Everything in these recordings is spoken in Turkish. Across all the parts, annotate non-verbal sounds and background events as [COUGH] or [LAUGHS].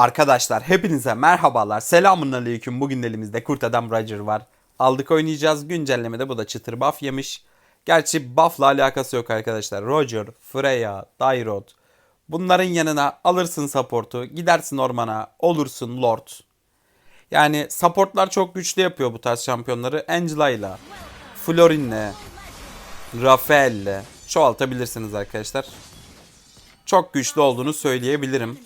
Arkadaşlar hepinize merhabalar. Selamun aleyküm. Bugün elimizde Kurt Adam Roger var. Aldık oynayacağız. Güncellemede bu da çıtır buff yemiş. Gerçi buff'la alakası yok arkadaşlar. Roger, Freya, Dairot. Bunların yanına alırsın support'u. Gidersin ormana. Olursun lord. Yani supportlar çok güçlü yapıyor bu tarz şampiyonları. Angela'yla, Florin'le, Rafael'le çoğaltabilirsiniz arkadaşlar. Çok güçlü olduğunu söyleyebilirim.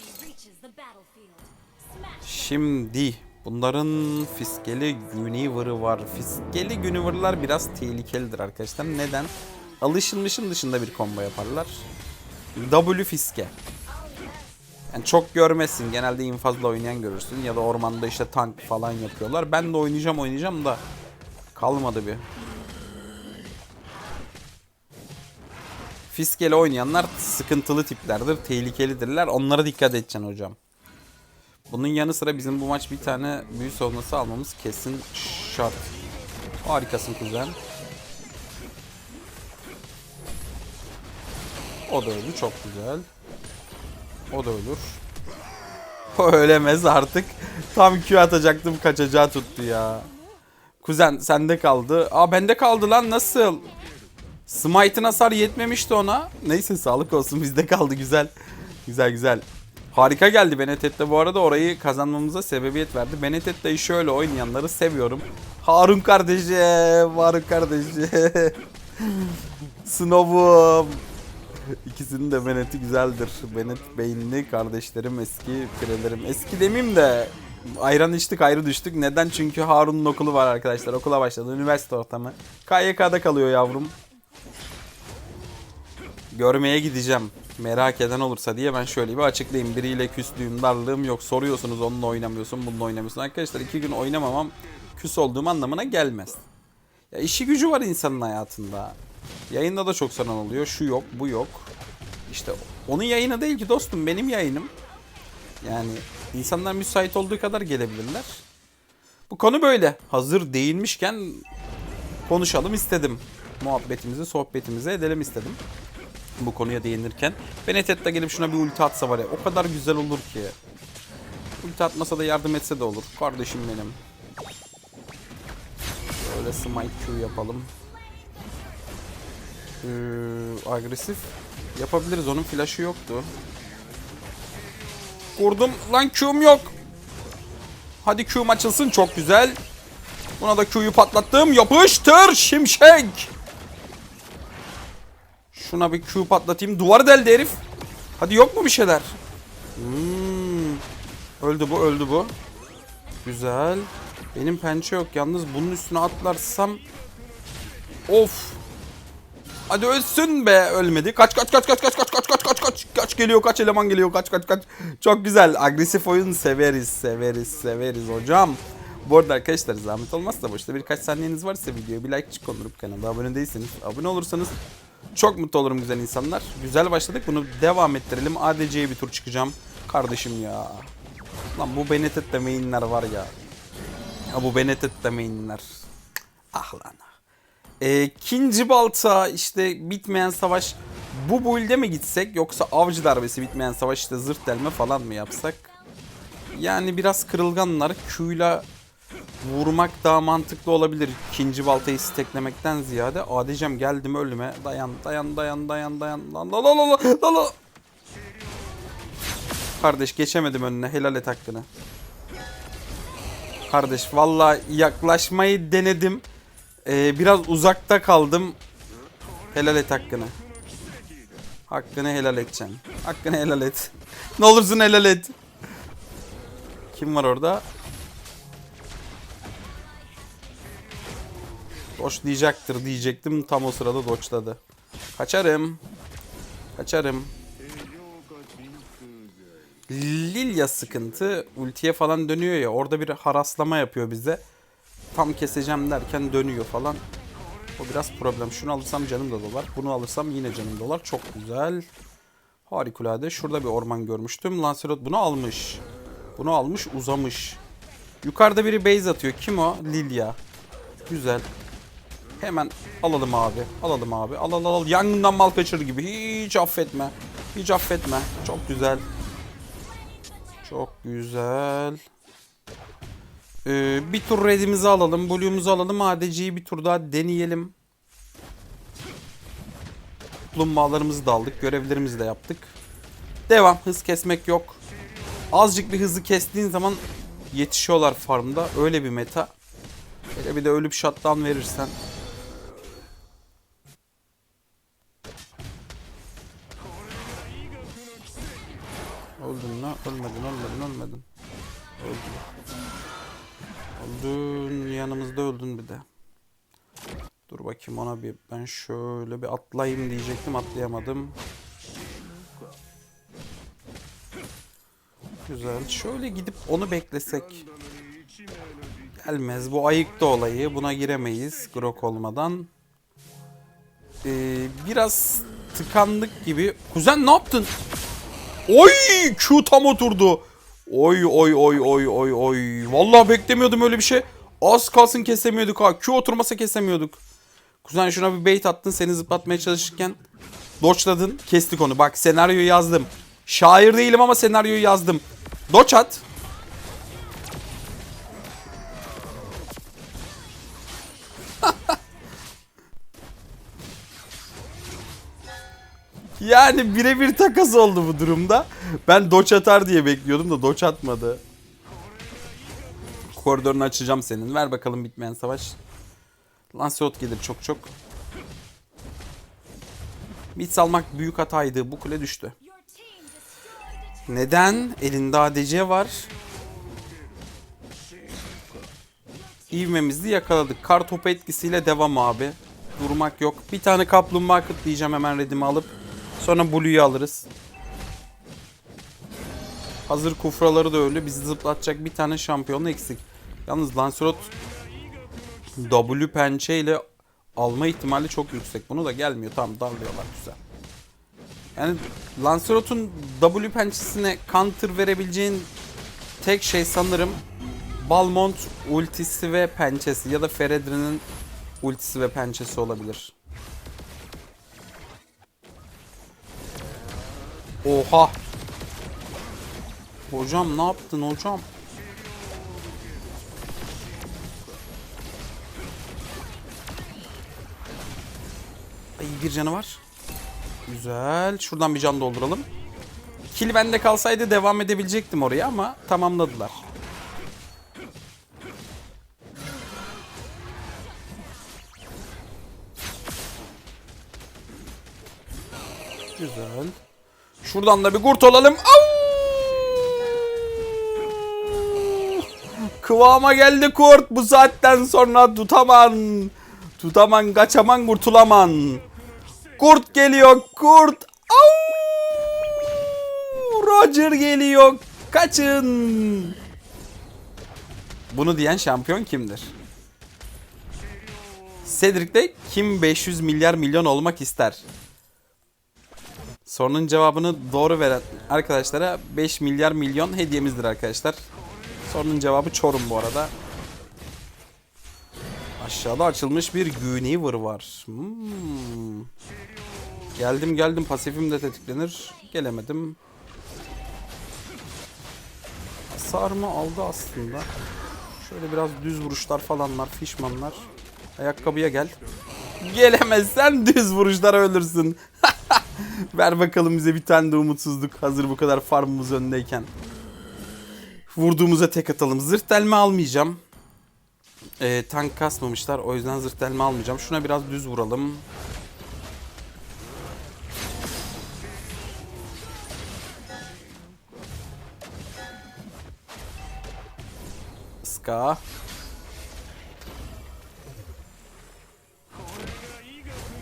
Şimdi bunların fiskeli Güniver'ı var. Fiskeli Güniver'lar biraz tehlikelidir arkadaşlar. Neden? Alışılmışın dışında bir combo yaparlar. W fiske. Yani çok görmezsin. Genelde infazla oynayan görürsün. Ya da ormanda işte tank falan yapıyorlar. Ben de oynayacağım oynayacağım da kalmadı bir. Fiskeli oynayanlar sıkıntılı tiplerdir. Tehlikelidirler. Onlara dikkat edeceksin hocam. Bunun yanı sıra bizim bu maç bir tane büyü savunması almamız kesin şart. Harikasın kuzen. O da öldü çok güzel. O da ölür. [LAUGHS] O ölemez artık. Tam Q atacaktım kaçacağı tuttu ya. Kuzen sende kaldı. Aa bende kaldı lan nasıl? Smite'ın hasar yetmemişti ona. Neyse sağlık olsun bizde kaldı güzel. Güzel güzel. Harika geldi Benedetta bu arada orayı kazanmamıza sebebiyet verdi. Benedetta'yı şöyle oynayanları seviyorum. Harun kardeşim, Harun kardeşim. [LAUGHS] Snow'um. İkisinin de Benet'i güzeldir. Benet beyinli kardeşlerim, eski pirelerim. Eski demeyeyim de ayran içtik ayrı düştük. Neden? Çünkü Harun'un okulu var arkadaşlar. Okula başladı. Üniversite ortamı. KYK'da kalıyor yavrum. Görmeye gideceğim. Merak eden olursa diye ben şöyle bir açıklayayım. Biriyle küslüğüm, darlığım yok. Soruyorsunuz onunla oynamıyorsun, bununla oynamıyorsun. Arkadaşlar iki gün oynamamam küs olduğum anlamına gelmez. Ya işi gücü var insanın hayatında. Yayında da çok sanan oluyor. Şu yok, bu yok. İşte onun yayını değil ki dostum benim yayınım. Yani insanlar müsait olduğu kadar gelebilirler. Bu konu böyle. Hazır değilmişken konuşalım istedim. Muhabbetimizi, sohbetimizi edelim istedim. Bu konuya değinirken. Benedetta gelip şuna bir ulti atsa var ya o kadar güzel olur ki. Ulti atmasa da yardım etse de olur. Kardeşim benim. Şöyle smite Q yapalım. Ee, agresif yapabiliriz. Onun flash'ı yoktu. Vurdum. Lan Q'm yok. Hadi Q'm açılsın. Çok güzel. Buna da Q'yu patlattım. Yapıştır şimşek. Şuna bir Q patlatayım. Duvar deldi herif. Hadi yok mu bir şeyler? Hmm. Öldü bu, öldü bu. Güzel. Benim pençe yok. Yalnız bunun üstüne atlarsam... Of. Hadi ölsün be. Ölmedi. Kaç kaç kaç kaç kaç kaç kaç kaç kaç kaç kaç geliyor kaç eleman geliyor kaç kaç kaç. Çok güzel. Agresif oyun severiz severiz severiz hocam. Bu arada arkadaşlar zahmet olmazsa boşta birkaç saniyeniz varsa videoya bir like çıkonurup kanala abone değilseniz abone olursanız çok mutlu olurum güzel insanlar. Güzel başladık bunu devam ettirelim. ADC'ye bir tur çıkacağım. Kardeşim ya. Lan bu Benedetta mainler var ya. Ya bu Benedetta mainler. Ah lan. Ee, ikinci balta işte bitmeyen savaş bu build'e mi gitsek yoksa avcı darbesi bitmeyen savaş işte zırt delme falan mı yapsak? Yani biraz kırılganlar. Q'yla vurmak daha mantıklı olabilir. İkinci baltayı steklemekten ziyade. Adicem geldim ölüme. Dayan dayan dayan dayan dayan. Lan la la la la la. Kardeş geçemedim önüne. Helal et hakkını. Kardeş valla yaklaşmayı denedim. Ee, biraz uzakta kaldım. Helal et hakkını. Hakkını helal edeceksin. Hakkını helal et. [LAUGHS] ne olursun helal et. Kim var orada? Doçlayacaktır diyecektim. Tam o sırada doçladı. Kaçarım. Kaçarım. Lilia sıkıntı. Ultiye falan dönüyor ya. Orada bir haraslama yapıyor bize. Tam keseceğim derken dönüyor falan. O biraz problem. Şunu alırsam canım da dolar. Bunu alırsam yine canım dolar. Çok güzel. Harikulade. Şurada bir orman görmüştüm. Lancelot bunu almış. Bunu almış uzamış. Yukarıda biri base atıyor. Kim o? Lilia. Güzel. Hemen alalım abi. Alalım abi. Al al al. Yangından mal kaçırır gibi. Hiç affetme. Hiç affetme. Çok güzel. Çok güzel. Ee, bir tur redimizi alalım. Blue'umuzu alalım. ADC'yi bir tur daha deneyelim. Plumbağalarımızı da aldık. Görevlerimizi de yaptık. Devam. Hız kesmek yok. Azıcık bir hızı kestiğin zaman yetişiyorlar farmda. Öyle bir meta. Hele bir de ölüp shutdown verirsen. Ölmedin, ölmedin, ölmedin. Öldün. Öldün. Yanımızda öldün bir de. Dur bakayım ona bir ben şöyle bir atlayayım diyecektim atlayamadım. Güzel. Şöyle gidip onu beklesek. Gelmez. Bu ayıkta olayı. Buna giremeyiz. Grok olmadan. Ee, biraz tıkandık gibi. Kuzen ne yaptın? Oy! Q tam oturdu. Oy oy oy oy oy oy. Vallahi beklemiyordum öyle bir şey. Az kalsın kesemiyorduk ha. Q oturmasa kesemiyorduk. Kuzen şuna bir bait attın seni zıplatmaya çalışırken. Doçladın kestik onu. Bak senaryoyu yazdım. Şair değilim ama senaryoyu yazdım. Doç at. [LAUGHS] Yani birebir takas oldu bu durumda. Ben doç atar diye bekliyordum da doç atmadı. Koridorunu açacağım senin. Ver bakalım bitmeyen savaş. Lancelot gelir çok çok. Mid salmak büyük hataydı. Bu kule düştü. Neden? Elinde ADC var. İvmemizi yakaladık. Kar topu etkisiyle devam abi. Durmak yok. Bir tane kaplumbağa kıtlayacağım hemen redimi alıp. Sonra Blue'yu alırız. Hazır kufraları da öyle. Bizi zıplatacak bir tane şampiyonu eksik. Yalnız Lancelot W pençe ile alma ihtimali çok yüksek. Bunu da gelmiyor. Tamam darlıyorlar güzel. Yani Lancelot'un W pençesine counter verebileceğin tek şey sanırım Balmont ultisi ve pençesi ya da Feredrin'in ultisi ve pençesi olabilir. Oha. Hocam ne yaptın hocam? Ay bir canı var. Güzel. Şuradan bir can dolduralım. Kill bende kalsaydı devam edebilecektim oraya ama tamamladılar. Şuradan da bir kurt olalım. Au! Kıvama geldi kurt. Bu saatten sonra tutaman. Tutaman, kaçaman, kurtulaman. Kurt geliyor, kurt. Au! Roger geliyor. Kaçın. Bunu diyen şampiyon kimdir? Cedric'te kim 500 milyar milyon olmak ister? Sorunun cevabını doğru veren arkadaşlara 5 milyar milyon hediyemizdir arkadaşlar. Sorunun cevabı Çorum bu arada. Aşağıda açılmış bir Güniver var. Hmm. Geldim geldim pasifim de tetiklenir. Gelemedim. Sarma aldı aslında. Şöyle biraz düz vuruşlar falanlar, fişmanlar. Ayakkabıya gel. Gelemezsen düz vuruşlara ölürsün. [LAUGHS] [LAUGHS] Ver bakalım bize bir tane de umutsuzluk. Hazır bu kadar farmımız öndeyken. Vurduğumuza tek atalım. Zırh delme almayacağım. Ee, tank kasmamışlar. O yüzden zırh delme almayacağım. Şuna biraz düz vuralım. Ska.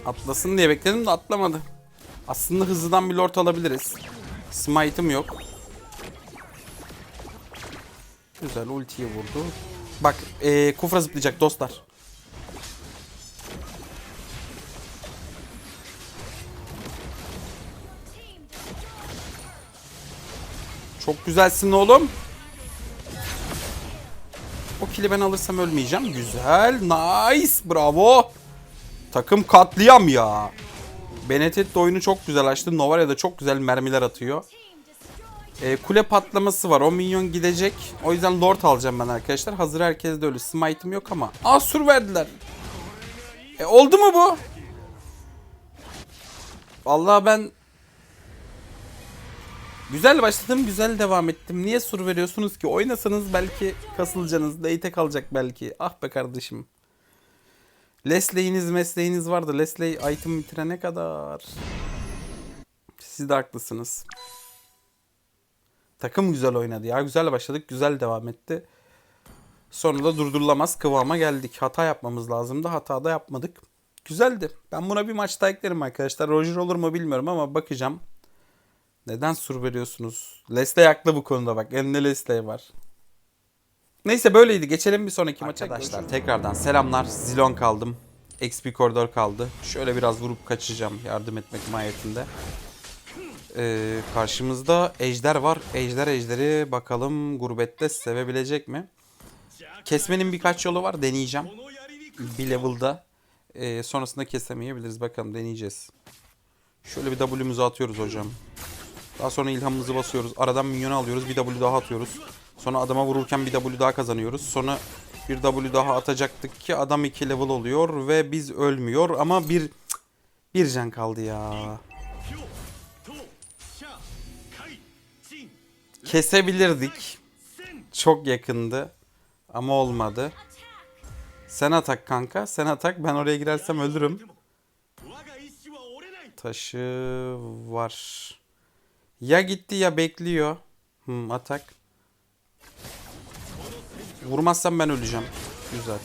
Atlasın diye bekledim de atlamadı. Aslında hızlıdan bir lord alabiliriz. Smite'ım yok. Güzel ultiyi vurdu. Bak ee, kufra zıplayacak dostlar. Çok güzelsin oğlum. O kili ben alırsam ölmeyeceğim. Güzel. Nice. Bravo. Takım katliam ya. Benedetta oyunu çok güzel açtı. Novaria da çok güzel mermiler atıyor. Ee, kule patlaması var. O minyon gidecek. O yüzden lord alacağım ben arkadaşlar. Hazır herkes de ölü. Smite'ım yok ama. Aa sur verdiler. E, oldu mu bu? Vallahi ben Güzel başladım, güzel devam ettim. Niye sur veriyorsunuz ki? Oynasanız belki kasılacaksınız. Date kalacak belki. Ah be kardeşim. Lesley'iniz mesleğiniz vardı. Lesley item bitirene kadar. Siz de haklısınız. Takım güzel oynadı ya. Güzel başladık, güzel devam etti. Sonra da durdurulamaz kıvama geldik. Hata yapmamız lazımdı. Hata da yapmadık. Güzeldi. Ben buna bir maç daha eklerim arkadaşlar. Roger olur mu bilmiyorum ama bakacağım. Neden sur veriyorsunuz? Leslie haklı bu konuda bak. Elinde Leslie var. Neyse böyleydi. Geçelim bir sonraki maça. Arkadaşlar tekrardan selamlar. Zilon kaldım. XP koridor kaldı. Şöyle biraz vurup kaçacağım. Yardım etmek mahiyetinde. Ee, karşımızda ejder var. Ejder ejderi bakalım gurbette sevebilecek mi? Kesmenin birkaç yolu var. Deneyeceğim. Bir level'da. Ee, sonrasında kesemeyebiliriz. Bakalım deneyeceğiz. Şöyle bir W'muzu atıyoruz hocam. Daha sonra ilhamımızı basıyoruz. Aradan minyonu alıyoruz. Bir W daha atıyoruz. Sonra adama vururken bir W daha kazanıyoruz. Sonra bir W daha atacaktık ki adam 2 level oluyor ve biz ölmüyor ama bir bir can kaldı ya. Kesebilirdik. Çok yakındı ama olmadı. Sen atak kanka. Sen atak. Ben oraya girersem ölürüm. Taşı var. Ya gitti ya bekliyor. Hmm, atak. Vurmazsam ben öleceğim. Güzel.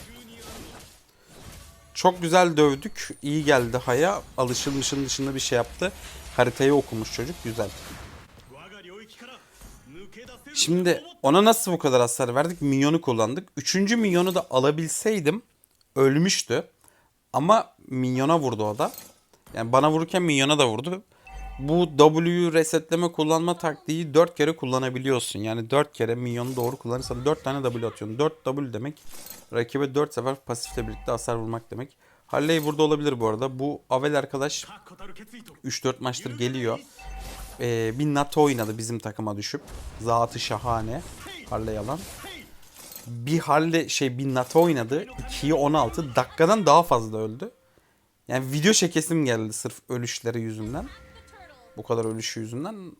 Çok güzel dövdük. İyi geldi Haya. Alışılmışın dışında bir şey yaptı. Haritayı okumuş çocuk. Güzel. Şimdi ona nasıl bu kadar hasar verdik? Minyonu kullandık. Üçüncü minyonu da alabilseydim ölmüştü. Ama minyona vurdu o da. Yani bana vururken minyona da vurdu. Bu W resetleme kullanma taktiği 4 kere kullanabiliyorsun. Yani 4 kere minyonu doğru kullanırsan 4 tane W atıyorsun. 4 W demek rakibe 4 sefer pasifle birlikte hasar vurmak demek. Harley burada olabilir bu arada. Bu Avel arkadaş 3-4 maçtır geliyor. Ee, bir NATO oynadı bizim takıma düşüp. Zatı şahane. Harley yalan. Bir Harley şey bir NATO oynadı. 2'ye 16 dakikadan daha fazla öldü. Yani video çekesim geldi sırf ölüşleri yüzünden. Bu kadar ölüşü yüzünden.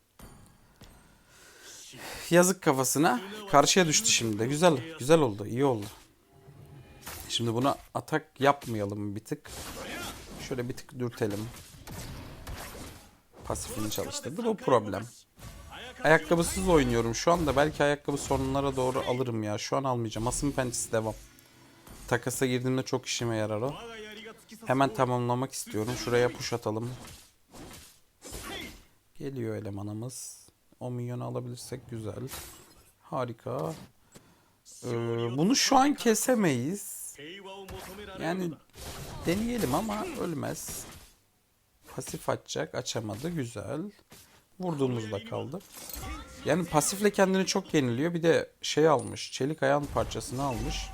Yazık kafasına. Karşıya düştü şimdi de. Güzel. Güzel oldu. iyi oldu. Şimdi buna atak yapmayalım bir tık. Şöyle bir tık dürtelim. Pasifini çalıştırdı. Bu problem. Ayakkabısız oynuyorum şu anda. Belki ayakkabı sorunlara doğru alırım ya. Şu an almayacağım. Asım pençesi devam. Takasa girdiğimde çok işime yarar o. Hemen tamamlamak istiyorum. Şuraya push atalım. Geliyor elemanımız. 10 milyonu alabilirsek güzel. Harika. Ee, bunu şu an kesemeyiz. Yani deneyelim ama ölmez. Pasif açacak. Açamadı. Güzel. Vurduğumuzda kaldı. Yani pasifle kendini çok yeniliyor. Bir de şey almış. Çelik ayağın parçasını almış.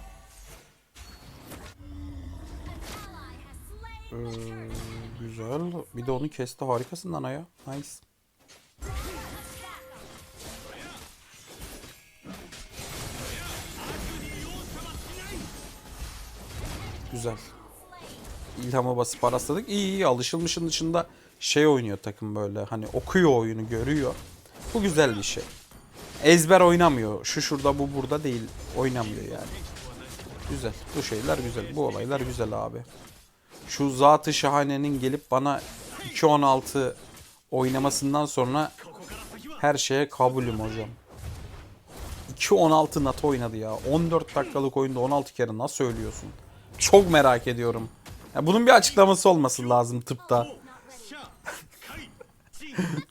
Ee, güzel. Bir de onu kesti. Harikasın lan Aya. Nice. Güzel. İlhama basıp arasladık. İyi iyi alışılmışın dışında şey oynuyor takım böyle. Hani okuyor oyunu görüyor. Bu güzel bir şey. Ezber oynamıyor. Şu şurada bu burada değil. Oynamıyor yani. Güzel. Bu şeyler güzel. Bu olaylar güzel abi. Şu zatı şahanenin gelip bana 2.16 oynamasından sonra her şeye kabulüm hocam. 2.16 NATO oynadı ya. 14 dakikalık oyunda 16 kere nasıl söylüyorsun? Çok merak ediyorum. Ya bunun bir açıklaması olması lazım tıpta. [LAUGHS]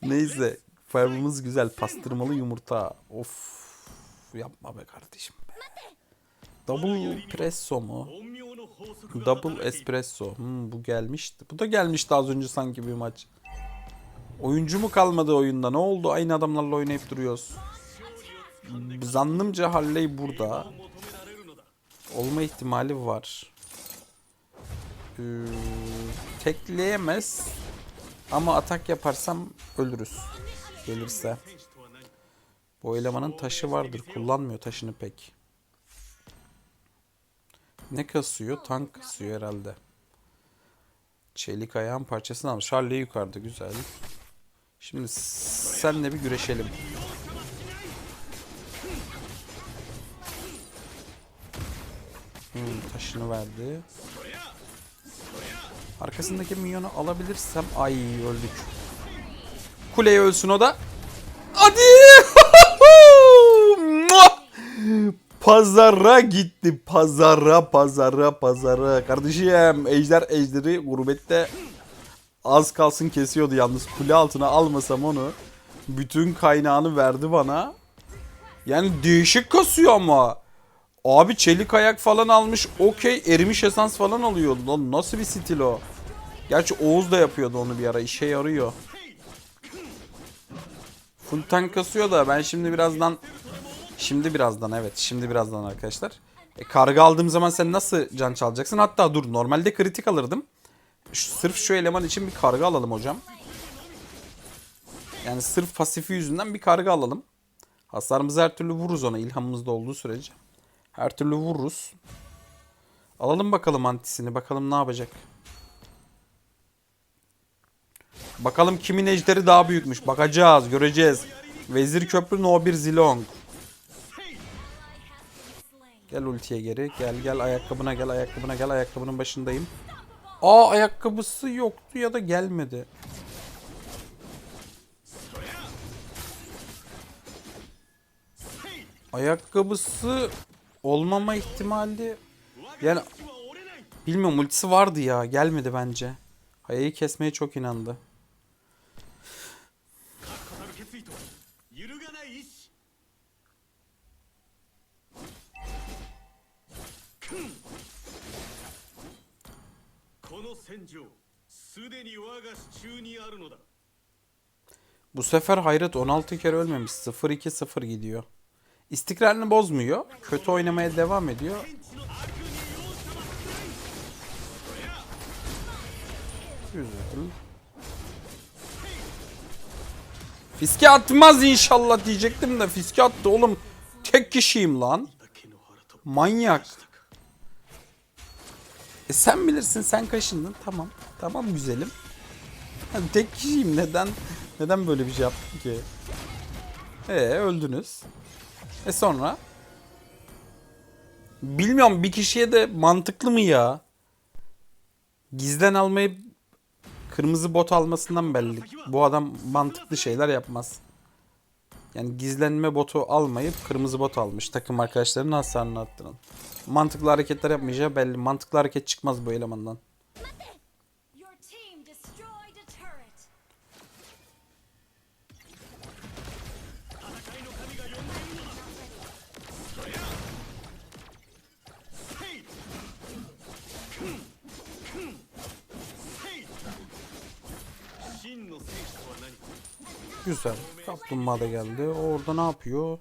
Neyse. Fireball'ımız güzel. Pastırmalı yumurta. Of. Yapma be kardeşim be. Double presso mu? Double espresso. Hmm, bu gelmişti. Bu da gelmişti az önce sanki bir maç. Oyuncu mu kalmadı oyunda? Ne oldu? Aynı adamlarla oynayıp duruyoruz. Zannımca Halley burada. Olma ihtimali var. Ee, tekleyemez. Ama atak yaparsam ölürüz. Gelirse. Bu elemanın taşı vardır. Kullanmıyor taşını pek. Ne kasıyor? Tank kasıyor herhalde. Çelik ayağın parçasını almış. Harley yukarıda güzel. Şimdi senle bir güreşelim. Hmm, taşını verdi. Arkasındaki minyonu alabilirsem ay öldük. Kuleye ölsün o da. Hadi! [LAUGHS] Pazara gitti. Pazara, pazara, pazara. Kardeşim ejder ejderi gurbette az kalsın kesiyordu yalnız. Kule altına almasam onu. Bütün kaynağını verdi bana. Yani değişik kasıyor ama. Abi çelik ayak falan almış. Okey erimiş esans falan alıyor. Lan nasıl bir stil o? Gerçi Oğuz da yapıyordu onu bir ara. işe yarıyor. Full tank kasıyor da ben şimdi birazdan Şimdi birazdan evet. Şimdi birazdan arkadaşlar. E, karga aldığım zaman sen nasıl can çalacaksın? Hatta dur normalde kritik alırdım. Şu- sırf şu eleman için bir karga alalım hocam. Yani sırf pasifi yüzünden bir karga alalım. Hasarımızı her türlü vururuz ona ilhamımızda olduğu sürece. Her türlü vururuz. Alalım bakalım antisini. Bakalım ne yapacak. Bakalım kimin ejderi daha büyükmüş. Bakacağız, göreceğiz. Vezir Köprü No 1 Zilong. Gel ultiye geri. Gel gel ayakkabına gel ayakkabına gel ayakkabının başındayım. Aa ayakkabısı yoktu ya da gelmedi. Ayakkabısı olmama ihtimali yani bilmiyorum ultisi vardı ya gelmedi bence. Hayayı kesmeye çok inandı. Bu sefer hayret 16 kere ölmemiş. 0-2-0 gidiyor. İstikrarını bozmuyor. Kötü oynamaya devam ediyor. Güzel. Fiske atmaz inşallah diyecektim de fiske attı oğlum. Tek kişiyim lan. Manyak. E sen bilirsin sen kaşındın. Tamam. Tamam güzelim. Tek kişiyim neden neden böyle bir şey yaptım ki? E öldünüz. E sonra? Bilmiyorum bir kişiye de mantıklı mı ya? Gizlen almayı kırmızı bot almasından belli. Bu adam mantıklı şeyler yapmaz. Yani gizlenme botu almayıp kırmızı bot almış. Takım arkadaşlarının hasarını arttıran. Mantıklı hareketler yapmayacağı belli. Mantıklı hareket çıkmaz bu elemandan. Güzel. Kaplumbağa da geldi. Orada ne yapıyor?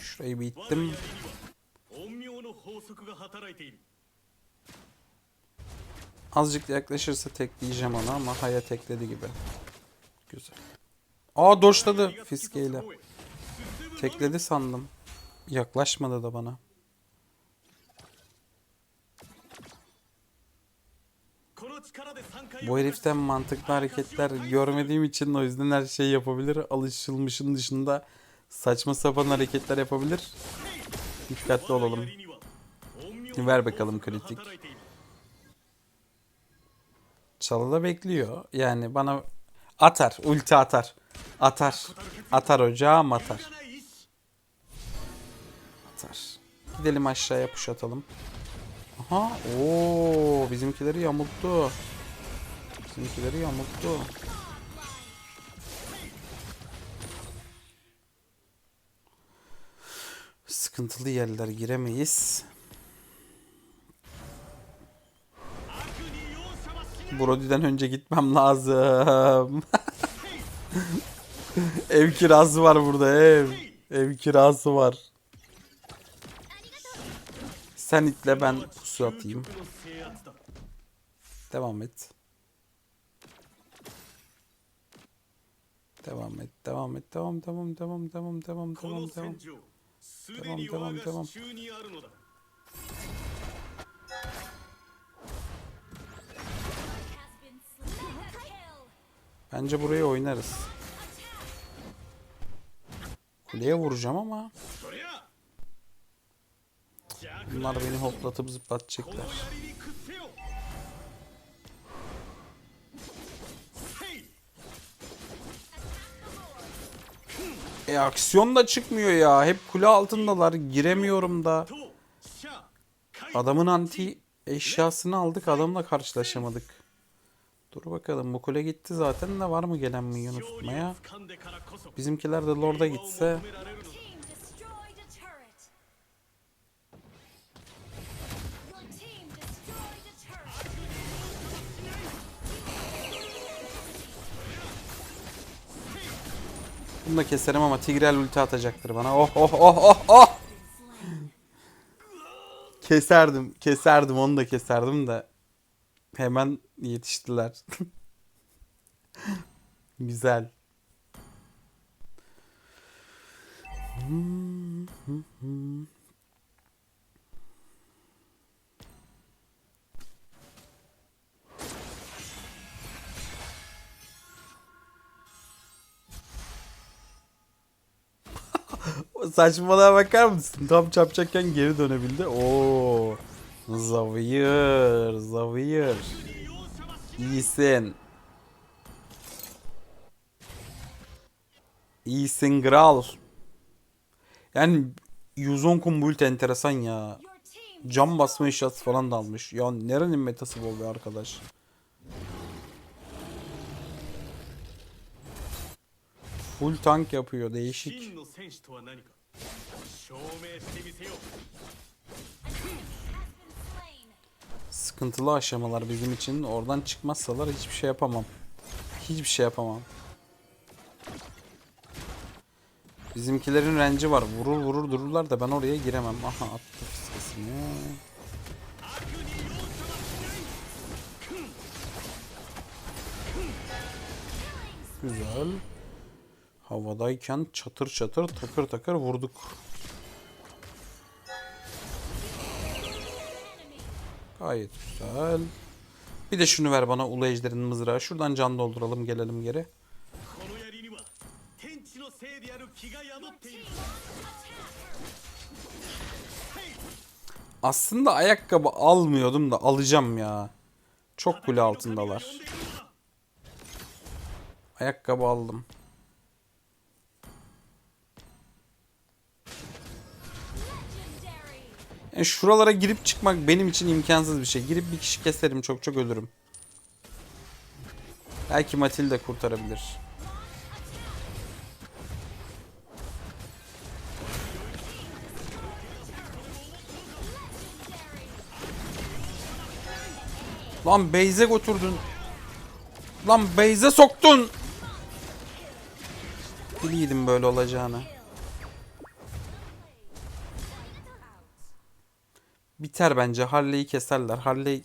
Şurayı bir ittim. Azıcık yaklaşırsa tekleyeceğim ona ama Haya tekledi gibi. Güzel. Aa doşladı fiskeyle. Tekledi sandım. Yaklaşmadı da bana. Bu heriften mantıklı hareketler görmediğim için o yüzden her şeyi yapabilir. Alışılmışın dışında saçma sapan hareketler yapabilir. Dikkatli olalım. Ver bakalım kritik. Çalıda bekliyor. Yani bana atar. Ulti atar. Atar. Atar hocam atar. Atar. Gidelim aşağıya push atalım. Aha. Oo, bizimkileri yamulttu. Bizimkileri yamulttu. Sıkıntılı yerler giremeyiz. Brody'den önce gitmem lazım. [LAUGHS] ev kirası var burada ev. Ev kirası var. Sen itle ben pusu atayım. Devam et. Devam et, devam et, devam, devam, devam, devam, devam, devam, devam. Devam, devam, devam. Bence burayı oynarız. Kuleye vuracağım ama Bunlar beni hoplatıp zıplatacaklar. E aksiyon da çıkmıyor ya. Hep kule altındalar. Giremiyorum da. Adamın anti eşyasını aldık. Adamla karşılaşamadık. Dur bakalım. Bu kule gitti zaten de var mı gelen minyonu tutmaya? Bizimkiler de Lord'a gitse bunu da keserim ama Tigrel ulti atacaktır bana. Oh oh oh oh oh. Keserdim, keserdim onu da keserdim de hemen yetiştiler. [LAUGHS] Güzel. O Saçmalığa bakar mısın? Tam çapacakken geri dönebildi. Oo. Zavıyır, zavıyır. İyisin. İyisin Gral. Yani 110 kumbult enteresan ya. Cam basma eşyası falan da almış. Ya nerenin metası bu be arkadaş? よ has been slain. Sıkıntılı aşamalar bizim için. Oradan çıkmazsalar hiçbir şey yapamam. Hiçbir şey yapamam. Bizimkilerin renci var. Vurur vurur dururlar da ben oraya giremem. Aha attı fiskesini. Güzel havadayken çatır çatır takır takır vurduk. Gayet güzel. Bir de şunu ver bana Ulu Ejder'in mızrağı. Şuradan can dolduralım gelelim geri. Aslında ayakkabı almıyordum da alacağım ya. Çok kule altındalar. Ayakkabı aldım. Yani şuralara girip çıkmak benim için imkansız bir şey. Girip bir kişi keserim çok çok ölürüm. Belki Matilda kurtarabilir. Lan Beyze götürdün. Lan Beyze soktun. Biliyordum böyle olacağını. Biter bence. Harley'i keserler. Harley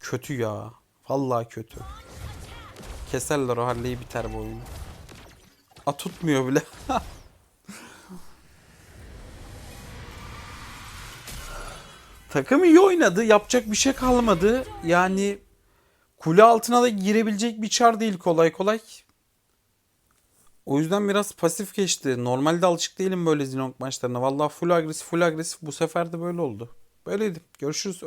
kötü ya. Vallahi kötü. Keserler o Harley'i biter bu oyun. A tutmuyor bile. [LAUGHS] Takım iyi oynadı. Yapacak bir şey kalmadı. Yani kule altına da girebilecek bir çar değil kolay kolay. O yüzden biraz pasif geçti. Normalde alışık değilim böyle Zinok maçlarına. Vallahi full agresif full agresif. Bu sefer de böyle oldu. Böyleydi. Görüşürüz.